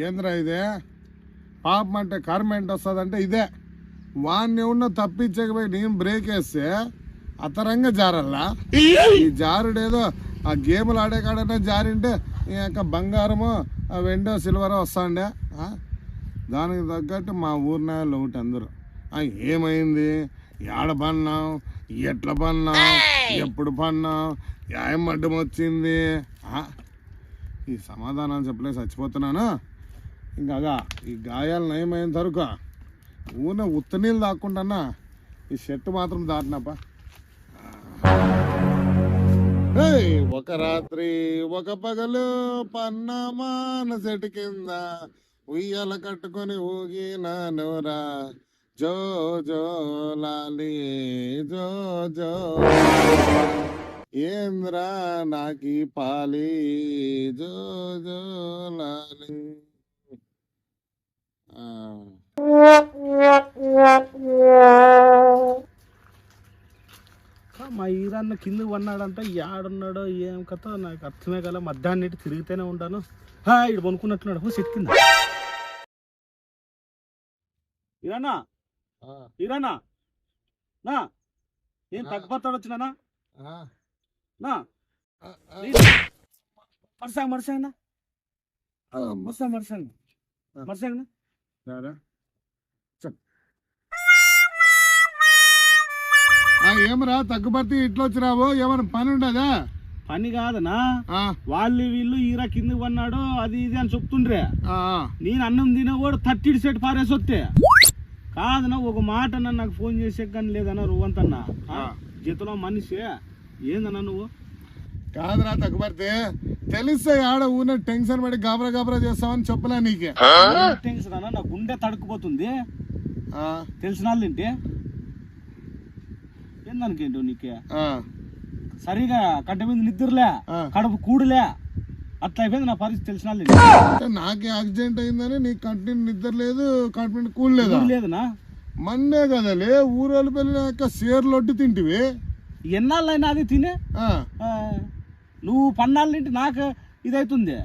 ఏంద్రా ఇదే? పాపం అంటే కర్మెంట్ వస్తుందంటే ఇదే. వాడిని ఉన్న తప్పించకపోయి నేను బ్రేక్ వేస్తే అతరంగా జారల్లా? ఈ జారుడేదో ఆ గేములు ఆడే కాడనే జారింటే ఈ యొక్క బంగారము ఆ వెండో సిల్వర్ వస్తాండే? దానికి తగ్గట్టు మా ఊరినాయలు ఒకటి అందరూ. ఏమైంది? ఏడ పన్నాం ఎట్లా పన్నాం ఎప్పుడు పన్నాం ఏం అడ్డం వచ్చింది. ఆ? ఈ సమాధానం చెప్పలే చచ్చిపోతున్నాను. ఇంకా ఈ గాయాలు నయమైన తరుక ఊన ఉత్త నీళ్ళు దాక్కుంటానా ఈ షర్ట్ మాత్రం దాటినప్ప. ఏయ్, ఒక రాత్రి ఒక పగలు పన్నమాన చెట్టు కింద ఉయ్యాల కట్టుకొని ఊగినానురా జో జో లాలి జో జో. ఏంద్రా నాకి పాలి? జో జో లాలి. మా ఈరన్న కింద పన్నాడంట యాడున్నాడో ఏం కథ నాకు అర్థమే కల. మధ్యాహ్నం తిరుగుతూనే ఉంటాను. హా ఇడు కొనుక్కున్నట్టున్నాడు ఓ చెట్టు కింద. ఈరన్నా ఆ, ఈరన్నా నా ఏం. తగ్గిపోతాడు వచ్చినానా ఆ, నా. మరసాంగ్ మరసాంగ్ మరసాంగ్ మరసాంగ్. మరసాంగ్ ఆ, ఏమరా తగ్గుపడితే ఇట్లా వచ్చినావు ఏమైనా పని ఉండదా పని కాదనా? వాళ్ళు వీళ్ళు ఈరా కింద పన్నాడు అది ఇది అని చెప్తుండ్రే. నేను అన్నం తినకూడదు థర్టీ సెట్ పారేసి వస్తే కాదన్నా ఒక మాట అన్న నాకు ఫోన్ చేసే కానీ లేదన్నా రువంతన్నా ఆ. జీతంలో మనిషి. ఏందన్నా నువ్వు? కాదురా తగ్గుపడితే తెలిస్తే ఆడ ఊన టెన్షన్ పడి గాబరా గాబరా చేస్తావని చెప్పలే నీకే. టెన్షన్ అన్న? నా గుండె తడుకుపోతుంది ఆ, తెలిసిన వాళ్ళు ఏంటి? ఏందనుకేంటో నీకే? ఆ, సరిగా కట్ట మీద నిద్రలే ఆ. కడుపు కూడులే అట్లా అయిపోయింది నా పరిస్థితి తెలిసిన వాళ్ళు నాకే యాక్సిడెంట్ అయిందని నీకు కంటిన్యూ నిద్ర లేదు కంటిన్యూ కూల్ లేదా? లేదనా మన్నే కదలే ఊరోళ్ళు పెళ్ళినాక సేర్లు వడ్డి తింటివి. ఎన్నాళ్ళైనా అది తినే? ఆ, ఆ, నువ్వు పన్నాళ్ళంటే నాకు ఇదవుతుంది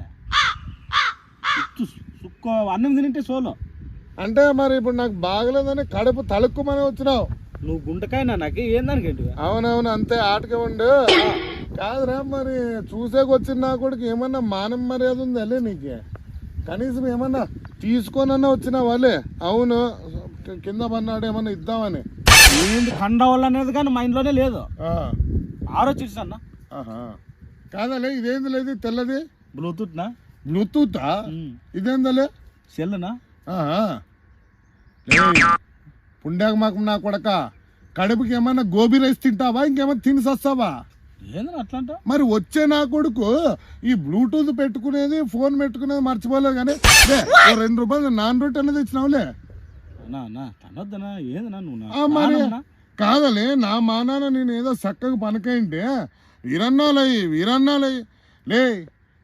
సుక్క అన్నం తినంటే సోలో. అంటే మరి ఇప్పుడు నాకు బాగలేదని కడుపు తలుక్కుమని వచ్చినావు. నువ్వు గుంటకాయనా నాకు ఏందానికేంటి అవునవును అంతే ఆటకే ఉండు. కాదురా మరి చూసేకి వచ్చిన నా కొడుకు ఏమన్నా మానం మర్యాద ఉందా నీకు? కనీసం ఏమన్నా తీసుకొనన్నా వచ్చిన వాళ్ళే అవును కింద పన్నాడు ఏమన్నా ఇద్దామని. కండ వల్ల అనేది కానీ మా ఇంట్లోనే లేదు. ఆ, ఆలోచించన్న ఆహా. కాదలే ఇదేంది లేదు తెల్లది? బ్లూటూత్ నా బ్లూటూతా ఇదేందలే. ఏయ్, పుండాక మాకు నా కొడక. కడుపుకి ఏమన్నా గోబీ రైస్ తింటావా? ఇంకేమన్నా తిని సస్తావా? ఏందని అట్లా అంటావు మరి వచ్చే నా కొడుకు ఈ బ్లూటూత్ పెట్టుకునేది ఫోన్ పెట్టుకునేది మర్చిపోలేదు కానీ రెండు రూపాయలు నాన్ రొట్టె అనేది ఇచ్చినావులే? కాదలే నా మానాన నేను ఏదో చక్కగా పనకైంటే వీరన్నాలయ్యి వీరన్నాలయ్యి లే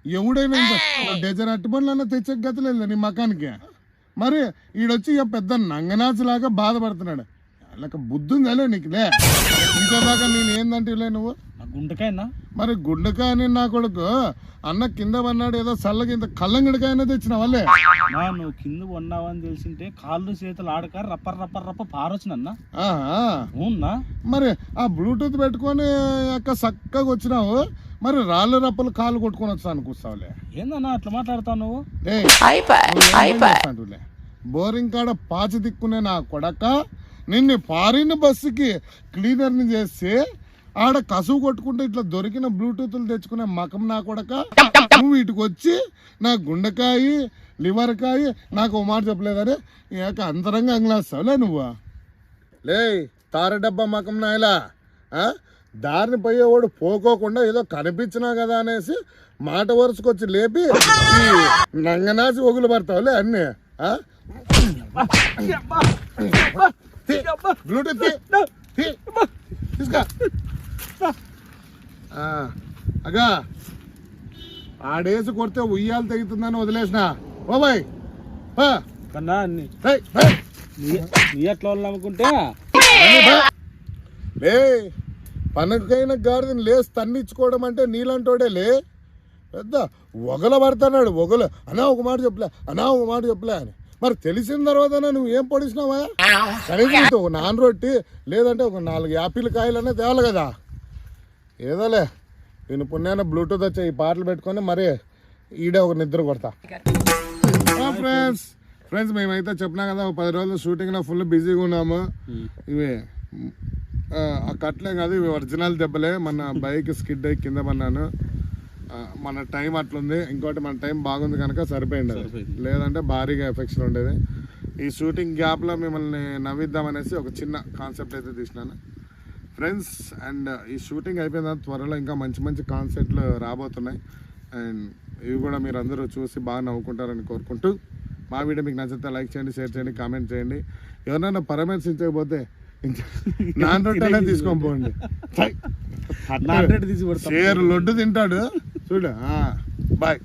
ఎవడైనా డజన్ పనులన్నా తెచ్చే గతి లేదు నీ మకానికి. మరి ఈడొచ్చి ఇక పెద్ద నంగనాచులాగా బాధపడుతున్నాడు. వాళ్ళకి బుద్ధి ఉందలే నీకు లే. ఇంకోదాకా నేను ఏందంటే లే నువ్వు? నా గుంటకాయనా మరి గుండెకాయని నా కొడుకు అన్న కింద పన్నాడు ఏదో చల్లగా ఇంత కల్లంగిడికాయనే తెచ్చిన వాళ్ళే నా నువ్వు కింద ఉన్నావని తెలిసింటే కాళ్ళు చేతులు ఆడక రప్ప రప్ప రప్ప పారొచ్చునన్నా ఆహా. అవునా? మరి ఆ బ్లూటూత్ పెట్టుకొని అక్క చక్కగా వచ్చినావు మరి రాళ్ళు రప్పలు కాళ్ళు కొట్టుకొని వచ్చాను కూర్చోవులే. ఏందన్నా అట్లా మాట్లాడతావు నువ్వు? బోరింగ్ కాడ పాచి దిక్కునే నా కొడక నిన్ను ఫారిన్ బస్సుకి క్లీనర్ని చేసి ఆడ కసువు కొట్టుకుంటే ఇట్లా దొరికిన బ్లూటూత్లు తెచ్చుకునే మకం నా కొడక? నువ్వు వీటికి వచ్చి నా గుండెకాయ లివర్ కాయ నాకు ఓ మాట చెప్పలేదని ఇక అంతరంగా అంగలేస్తావులే నువ్వు. లే తార డబ్బా మకం నాయలా. ఆ? దారిని పోయేవాడు పోకోకుండా ఏదో కనిపించినా కదా అనేసి మాట వరుసకొచ్చి లేపి నంగనాసి ఒగులు పడతావులే అన్నీ. బ్లూటూత్ తీసుకో అగా. ఆడేసి కొడితే ఉయ్యాలు తెగుతుందని వదిలేసిన. ఓ బాయ్. కన్నా నీ ఎట్లా వాళ్ళు నమ్ముకుంటే లే పనకైన గాడిదని లేసి తన్నిచ్చుకోవడం అంటే నీలంటోడే లే పెద్ద ఒగల పడుతున్నాడు ఒగలు. అనా ఒక మాట చెప్పలే. అనా ఒక మాట చెప్పలే అని. మరి తెలిసిన తర్వాత నువ్వు ఏం పొడిచినావా? కనీసం ఒక నాన్ రొట్టి లేదంటే ఒక నాలుగు యాపిల్ కాయలనే తేవాలి కదా. ఏదోలే నేను పుణ్యాన బ్లూటూత్ వచ్చే ఈ పాటలు పెట్టుకొని మరి ఈడే ఒక నిద్ర కొడతా. ఫ్రెండ్స్ ఫ్రెండ్స్ మేమైతే చెప్పినా కదా ఒక పది రోజులు షూటింగ్లో ఫుల్ బిజీగా ఉన్నాము. ఇవి ఆ, కట్లే కాదు ఇవి ఒరిజినల్ దెబ్బలే. మన బైక్ స్కిడ్ అయ్యి కింద పన్నాను మన టైం అట్లుంది ఇంకోటి మన టైం బాగుంది కనుక సరిపోయింది. లేదంటే భారీగా ఎఫెక్షన్ ఉండేది. ఈ షూటింగ్ గ్యాప్లో మిమ్మల్ని నవ్విద్దామనేసి ఒక చిన్న కాన్సెప్ట్ అయితే తీసినాను. ఫ్రెండ్స్ అండ్ ఈ షూటింగ్ అయిపోయిన తర్వాత త్వరలో ఇంకా మంచి మంచి కాన్సెప్ట్లు రాబోతున్నాయి. అండ్ ఇవి కూడా మీరు అందరూ చూసి బాగా నవ్వుకుంటారని కోరుకుంటూ మా వీడియో మీకు నచ్చితే లైక్ చేయండి షేర్ చేయండి కామెంట్ చేయండి. ఎవరైనా పరామర్శించకపోతే నాన్ రొట్టెనే తీసుకొని పోండి. షేర్ లొడ్డు తింటాడు. చూడు బాయ్